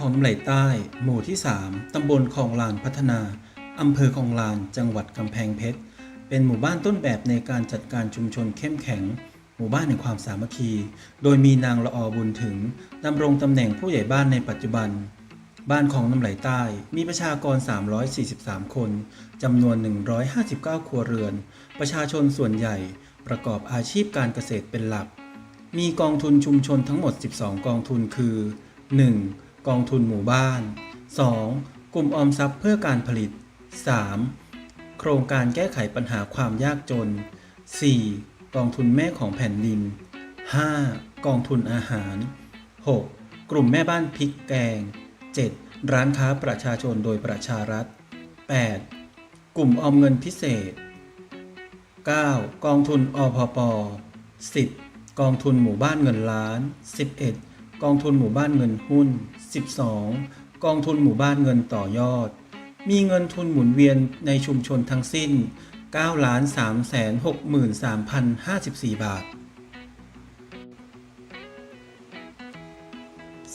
ของน้ำไหลใต้ หมู่ที่ 3 ตำบลคลองลานพัฒนา อำเภอคลองลาน จังหวัดกำแพงเพชร เป็นหมู่บ้านต้นแบบในการจัดการชุมชนเข้มแข็ง หมู่บ้านแห่งความสามัคคี โดยมีนางละออบุญถึง ดำรงตำแหน่งผู้ใหญ่บ้านในปัจจุบัน บ้านของน้ำไหลใต้ มีประชากร 343 คน จำนวน 159 ครัวเรือน ประชาชนส่วนใหญ่ประกอบอาชีพการเกษตรเป็นหลัก มีกองทุนชุมชนทั้งหมด 12 กองทุนคือ 1. กองทุนหมู่บ้าน 2. กลุ่มออมทรัพย์เพื่อการผลิต 3. โครงการแก้ไขปัญหาความยากจน 4. กองทุนแม่ของแผ่นดิน 5. กองทุนอาหาร 6. กลุ่มแม่บ้านพริกแกง 7. ร้านค้าประชาชนโดยประชารัฐ 8. กลุ่มออมเงินพิเศษ 9. กองทุนอพป 10. กองทุนหมู่บ้านเงินล้าน 11. กองทุนหมู่บ้านเงินหุ้น 12. กองทุนหมู่บ้านเงินต่อยอด มีเงินทุนหมุนเวียนในชุมชนทั้งสิ้น 9 3 6 3 0 54 บาท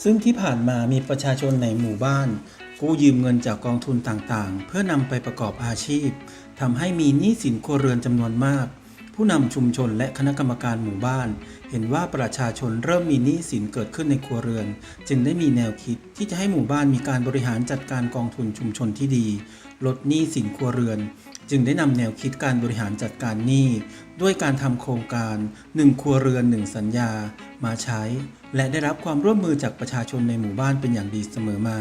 ซึ่งที่ผ่านมามีประชาชนในหมู่บ้านกู้ยืมเงินจากกองทุนต่างๆ เพื่อนำไปประกอบอาชีพทำให้มีหนี้สินครัวเรือนจำนวนมาก ผู้นำชุมชนและคณะกรรมการหมู่บ้าน เห็นว่าประชาชนเริ่มมีหนี้สินเกิดขึ้นในครัวเรือน จึงได้มีแนวคิดที่จะให้หมู่บ้านมีการบริหารจัดการกองทุนชุมชนที่ดี ลดหนี้สินครัวเรือน จึงได้นำแนวคิดการบริหารจัดการหนี้ ด้วยการทำโครงการ 1 ครัวเรือน 1 สัญญา มาใช้ และได้รับความร่วมมือจากประชาชนในหมู่บ้านเป็นอย่างดีเสมอมา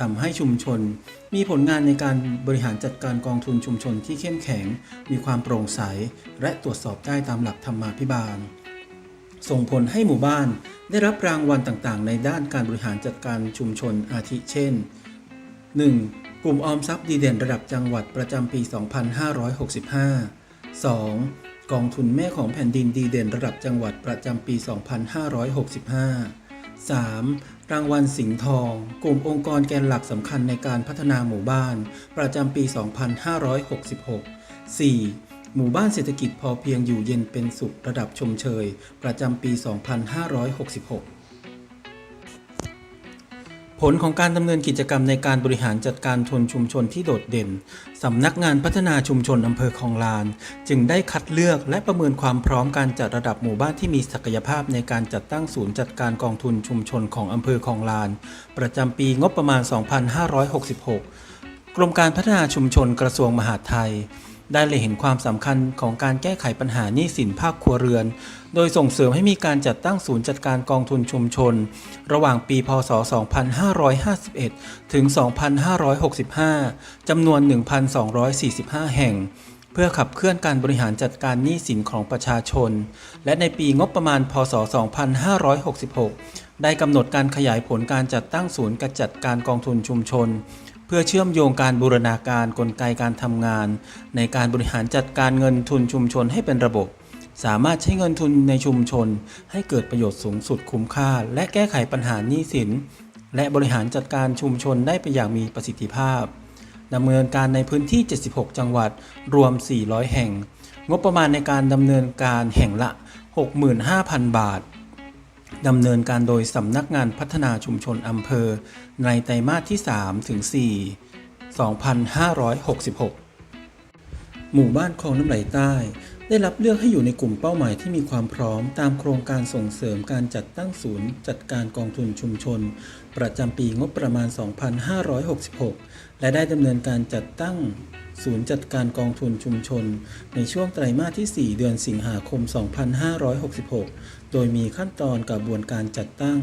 ทำให้ชุมชน มีผลงานในการบริหารจัดการกองทุนชุมชนที่เข้มแข็ง มีความโปร่งใส และตรวจสอบได้ตามหลักธรรมาภิบาล ส่งผลให้หมู่บ้าน ได้รับรางวัลต่างๆ ในด้านการบริหารจัดการชุมชนอาทิเช่น 1. กลุ่มออมทรัพย์ดีเด่นระดับจังหวัดประจำปี 2565 2. กองทุนแม่ของแผ่นดินดีเด่นระดับจังหวัดประจำปี 2565 3. รางวัลสิงห์ทอง กลุ่มองค์กรแกนหลักสำคัญในการพัฒนาหมู่บ้าน ประจำปี 2566 4. หมู่บ้านเศรษฐกิจพอเพียงอยู่เย็นเป็นสุขระดับชมเชย ประจำปี 2566 ผลของการดำเนินกิจกรรมในการบริหารจัดการทุนชุมชนที่โดดเด่น สำนักงานพัฒนาชุมชนอำเภอคลองลาน จึงได้คัดเลือกและประเมินความพร้อมการจัดระดับหมู่บ้านที่มีศักยภาพในการจัดตั้งศูนย์จัดการกองทุนชุมชนของอำเภอคลองลาน ประจำปีงบประมาณ 2566 กรมการพัฒนาชุมชนกระทรวงมหาดไทย ได้เล็งเห็นความสำคัญของการแก้ไขปัญหาหนี้สินภาคครัวเรือน โดยส่งเสริมให้มีการจัดตั้งศูนย์จัดการกองทุนชุมชน ระหว่างปี พศ 2551 ถึง 2565 จำนวน 1,245 แห่ง เพื่อขับเคลื่อนการบริหารจัดการหนี้สินของประชาชน และในปีงบประมาณ พศ 2566 ได้กำหนดการขยายผลการจัดตั้งศูนย์กระจัดการกองทุนชุมชน เพื่อเชื่อมโยงการบูรณาการกลไกการทำงาน ในการบริหารจัดการเงินทุนชุมชนให้เป็นระบบ สามารถใช้เงินทุนในชุมชน ให้เกิดประโยชน์สูงสุดคุ้มค่า และแก้ไขปัญหาหนี้สิน และบริหารจัดการชุมชนได้ไปอย่างมีประสิทธิภาพดำเนินการในพื้นที่ 76 จังหวัด รวม 400 แห่ง งบประมาณในการดำเนินการแห่งละ 65,000 บาท ดำเนินการโดยสำนักงานพัฒนาชุมชนอำเภอ ในไตรมาสที่ 3 ถึง 4 2566 หมู่บ้านคลองน้ำไหลใต้ ได้รับเลือกให้อยู่ในกลุ่มเป้าหมายที่มีความพร้อมตามโครงการส่งเสริมการจัดตั้งศูนย์ จัดการกองทุนชุมชน ประจำปีงบประมาณ 2566 และได้ดำเนินการจัดตั้งศูนย์จัดการกองทุนชุมชน ในช่วงไตรมาสที่ 4 เดือนสิงหาคม 2566 โดยมีขั้นตอนกระบวนการจัดตั้ง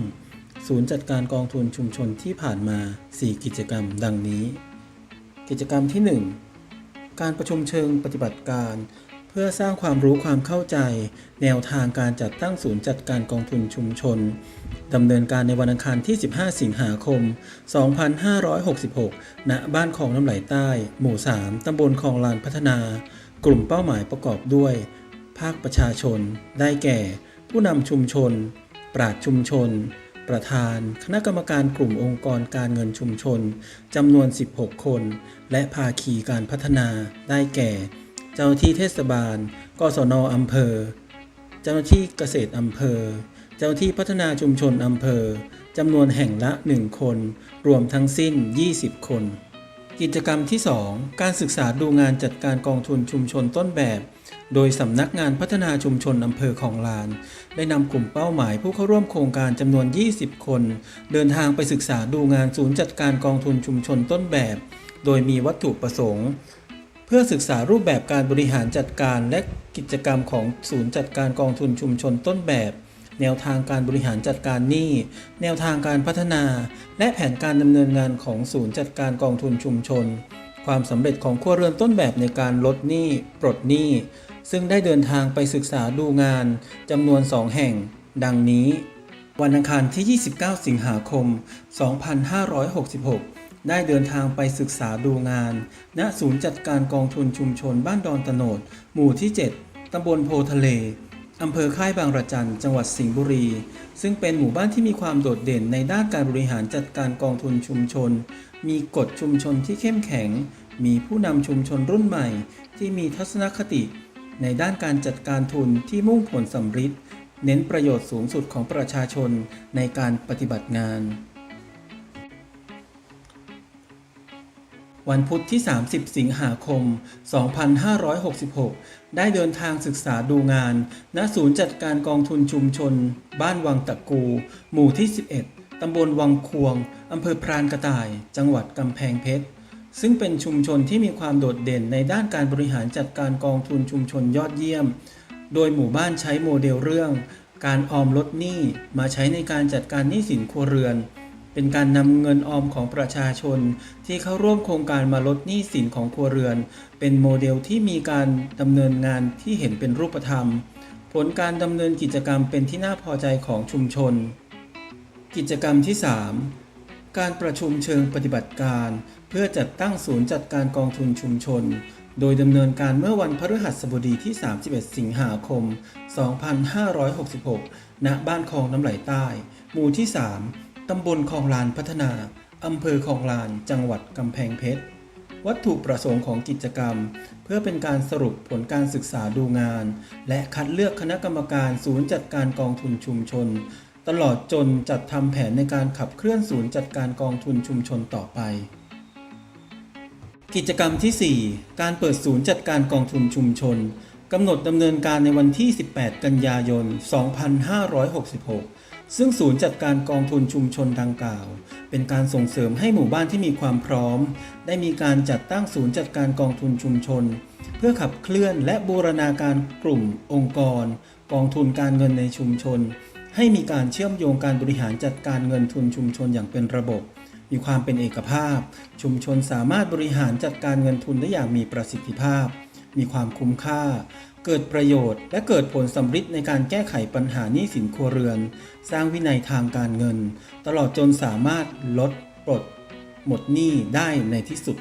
ศูนย์จัดการกองทุนชุมชนที่ผ่านมา 4 กิจกรรมดังนี้ กิจกรรมที่ 1 การประชุมเชิงปฏิบัติการ เพื่อสร้างความรู้ความเข้าใจ แนวทางการจัดตั้งศูนย์จัดการกองทุนชุมชนดำเนินการในวันอังคารที่ 15 สิงหาคม 2566 ณ บ้านคลองน้ำไหลใต้ หมู่ 3 ตำบลคลองลานพัฒนา กลุ่มเป้าหมายประกอบด้วย ภาคประชาชน ได้แก่ ผู้นำชุมชน ปราชชุมชน ประธาน คณะกรรมการกลุ่มองค์กรการเงินชุมชนจำนวน 16 คน และภาคีการพัฒนาได้แก่ เจ้าหน้าที่เทศบาล กศนอำเภอ เจ้าหน้าที่เกษตรอำเภอ เจ้าหน้าที่พัฒนาชุมชนอำเภอจำนวนแห่งละ 1 คน รวมทั้งสิ้น 20 คน กิจกรรมที่ 2 การศึกษาดูงานจัดการกองทุนชุมชนต้นแบบ โดยสำนักงานพัฒนาชุมชนอำเภอของลาน ได้นำกลุ่มเป้าหมายผู้เข้าร่วมโครงการจำนวน 20 คน เดินทางไปศึกษาดูงานศูนย์จัดการกองทุนชุมชนต้นแบบ โดยมีวัตถุประสงค์ เพื่อศึกษารูปแบบการบริหารจัดการและกิจกรรมของศูนย์จัดการกองทุนชุมชนต้นแบบ แนวทางการบริหารจัดการหนี้ แนวทางการพัฒนา และแผนการดำเนินงานของศูนย์จัดการกองทุนชุมชน ความสำเร็จของครัวเรือนต้นแบบในการลดหนี้ปลดหนี้ ซึ่งได้เดินทางไปศึกษาดูงานจำนวน 2 แห่ง ดังนี้ วันอังคารที่ 29 สิงหาคม 2566ได้เดินทางไปศึกษาดูงาน ณ ศูนย์จัดการกองทุนชุมชนบ้านดอนตโนด หมู่ที่ 7 ตำบลโพทะเล อำเภอค่ายบางระจันจังหวัดสิงห์บุรี ซึ่งเป็นหมู่บ้านที่มีความโดดเด่นในด้านการบริหารจัดการกองทุนชุมชน มีกฎชุมชนที่เข้มแข็ง มีผู้นำชุมชนรุ่นใหม่ ที่มีทัศนคติ ในด้านการจัดการทุนที่มุ่งผลสำฤทธิ์เน้นประโยชน์สูงสุดของประชาชนในการปฏิบัติงาน วันพุธที่ 30 สิงหาคม 2566 ได้เดินทางศึกษาดูงาน ณ ศูนย์จัดการกองทุนชุมชน บ้านวังตะกู หมู่ที่ 11 ตำบลวังควง อำเภอพรานกระต่าย จังหวัดกำแพงเพชร ซึ่งเป็นชุมชนที่มีความโดดเด่นในด้านการบริหารจัดการกองทุนชุมชนยอดเยี่ยม โดยหมู่บ้านใช้โมเดลเรื่อง การออมลดหนี้ มาใช้ในการจัดการหนี้สินครัวเรือน เป็นการนำเงินออมของประชาชน ที่เข้าร่วมโครงการมาลดหนี้สินของครัวเรือน เป็นโมเดลที่มีการดำเนินงานที่เห็นเป็นรูปธรรม ผลการดำเนินกิจกรรมเป็นที่น่าพอใจของชุมชน กิจกรรมที่ 3 การประชุมเชิงปฏิบัติการ เพื่อจัดตั้งศูนย์จัดการกองทุนชุมชน โดยดำเนินการเมื่อวันพฤหัสบดีที่ 31 สิงหาคม 2566 ณ บ้านคลองน้ำไหลใต้ หมู่ที่ 3 ตำบลคลองลานพัฒนา อำเภอคลองลาน จังหวัดกำแพงเพชร วัตถุประสงค์ของกิจกรรม เพื่อเป็นการสรุปผลการศึกษาดูงาน และคัดเลือกคณะกรรมการศูนย์จัดการกองทุนชุมชน ตลอดจนจัดทำแผนในการขับเคลื่อนศูนย์จัดการกองทุนชุมชนต่อไป กิจกรรมที่ 4 การเปิดศูนย์จัดการกองทุนชุมชนกำหนดดำเนินการในวันที่ 18 กันยายน 2566 ซึ่งศูนย์จัดการกองทุนชุมชนดังกล่าว เป็นการส่งเสริมให้หมู่บ้านที่มีความพร้อม ได้มีการจัดตั้งศูนย์จัดการกองทุนชุมชน เพื่อขับเคลื่อนและบูรณาการกลุ่ม องค์กร กองทุนการเงินในชุมชน ให้มีการเชื่อมโยงการบริหารจัดการเงินทุนชุมชนอย่างเป็นระบบ มีความเป็นเอกภาพ ชุมชนสามารถบริหารจัดการเงินทุนได้อย่างมีประสิทธิภาพ มีความคุ้มค่า เกิดประโยชน์ และเกิดผลสำฤทธิ์ในการแก้ไขปัญหาหนี้สินครัวเรือน สร้างวินัยทางการเงิน ตลอดจนสามารถลดปลดหมดหนี้ได้ในที่สุด